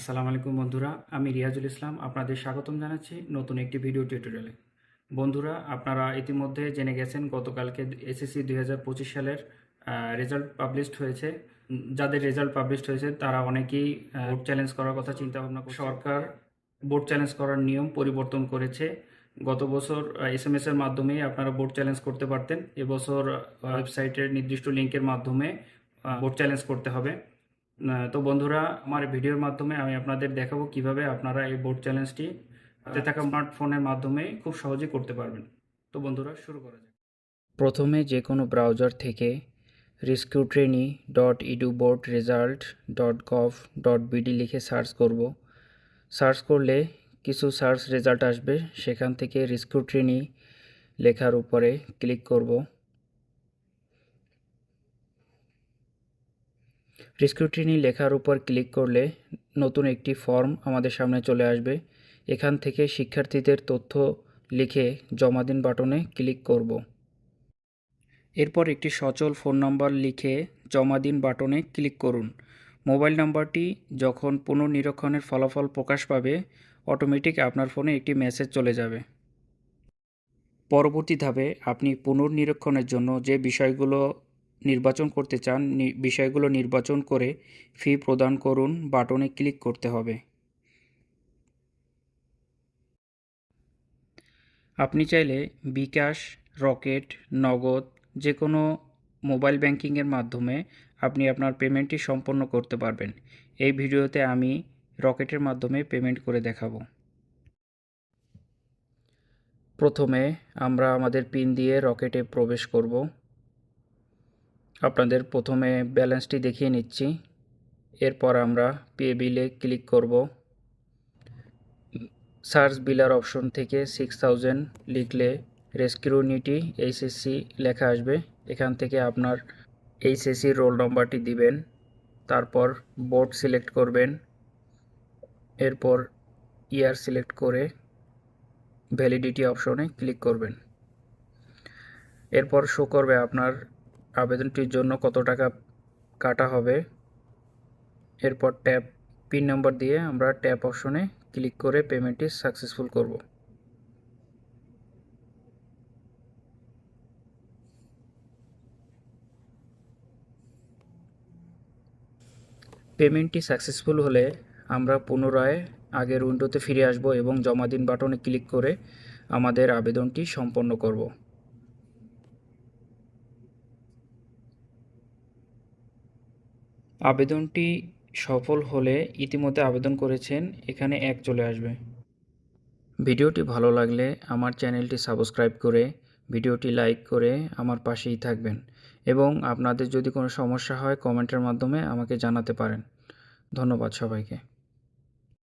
আসসালামু আলাইকুম বন্ধুরা, আমি রিয়াজুল ইসলাম, আপনাদের স্বাগতম জানাচ্ছি নতুন একটি ভিডিও টিউটোরিয়ালে বন্ধুরা, আপনারা ইতিমধ্যে জেনে গেছেন, গতকালকে এসএসসি দুই হাজার পঁচিশ সালের রেজাল্ট পাবলিশড হয়েছে। যাদের রেজাল্ট পাবলিশড হয়েছে, তারা অনেকেই বোর্ড চ্যালেঞ্জ করার কথা চিন্তা ভাবনা সরকার বোর্ড চ্যালেঞ্জ করার নিয়ম পরিবর্তন করেছে। গত বছর এস এম এর মাধ্যমে আপনারা বোর্ড চ্যালেঞ্জ করতে পারতেন। এবছর ওয়েবসাইটের নির্দিষ্ট লিঙ্কের মাধ্যমে বোর্ড চ্যালেঞ্জ করতে হবে। তো বন্ধুরা, আমার ভিডিওর মাধ্যমে আমি আপনাদের দেখাবো কীভাবে আপনারা এই বোর্ড চ্যালেঞ্জটি হাতে থাকা স্মার্টফোনের মাধ্যমে খুব সহজে করতে পারবেন। তো বন্ধুরা, শুরু করা যাক। প্রথমে যে কোনো ব্রাউজার থেকে রিস্কিউট্রেনি dot edu board result dot gov dot BD লিখে সার্চ করব। সার্চ করলে কিছু সার্চ রেজাল্ট আসবে, সেখান থেকে রিস্কিউট্রেনি লেখার উপরে ক্লিক করব। রিস্কিউট্রিনি লেখার উপর ক্লিক করলে নতুন একটি ফর্ম আমাদের সামনে চলে আসবে। এখান থেকে শিক্ষার্থীদের তথ্য লিখে জমা দিন বাটনে ক্লিক করব। এরপর একটি সচল ফোন নাম্বার লিখে জমা দিন বাটনে ক্লিক করুন। মোবাইল নাম্বারটি যখন পুনর্নিরীক্ষণের ফলাফল প্রকাশ পাবে, অটোমেটিক আপনার ফোনে একটি মেসেজ চলে যাবে। পরবর্তী ধাপে আপনি পুনর্নিরীক্ষণের জন্য যে বিষয়গুলো নির্বাচন করতে চান বিষয়গুলো নির্বাচন করে ফি প্রদান করুন, বাটনে ক্লিক করতে হবে। আপনি চাইলে বিকাশ, রকেট, নগদ যে কোনো মোবাইল ব্যাংকিংয়ের মাধ্যমে আপনি আপনার পেমেন্টটি সম্পন্ন করতে পারবেন। এই ভিডিওতে আমি রকেটের মাধ্যমে পেমেন্ট করে দেখাবো। প্রথমে আমরা আমাদের পিন দিয়ে রকেটে প্রবেশ করব। আপনাদের প্রথমে ব্যালেন্সটি দেখিয়ে নিচ্ছি। এরপর আমরা পে বিলে ক্লিক করব। সার্চ বিলার অপশন থেকে সিক্স থাউজেন্ড লিখলে রেস্কিউনিটি এইচএসসি লেখা আসবে। এখান থেকে আপনার এইচএসসির রোল নম্বরটি দিবেন। তারপর বোর্ড সিলেক্ট করবেন। এরপর ইয়ার সিলেক্ট করে ভ্যালিডিটি অপশনে ক্লিক করবেন। এরপর শো করবে আপনার আবেদনটির জন্য কত টাকা কাটা হবে? এরপর ট্যাপ পিন নাম্বার দিয়ে আমরা ট্যাপ অপশনে ক্লিক করে পেমেন্টটি সাকসেসফুল করব। পেমেন্টটি সাকসেসফুল হলে আমরা পুনরায় আগের উইন্ডোতে ফিরে আসব এবং জমা দিন বাটনে ক্লিক করে আমাদের আবেদনটি সম্পন্ন করব। আবেদনটি সফল হলে ইতিমধ্যে আবেদন করেছেন, এখানে এক চলে আসবে। ভিডিওটি ভালো লাগলে আমার চ্যানেলটি সাবস্ক্রাইব করে ভিডিওটি লাইক করে আমার পাশেই থাকবেন এবং আপনাদের যদি কোনো সমস্যা হয় কমেন্টের মাধ্যমে আমাকে জানাতে পারেন। ধন্যবাদ সবাইকে।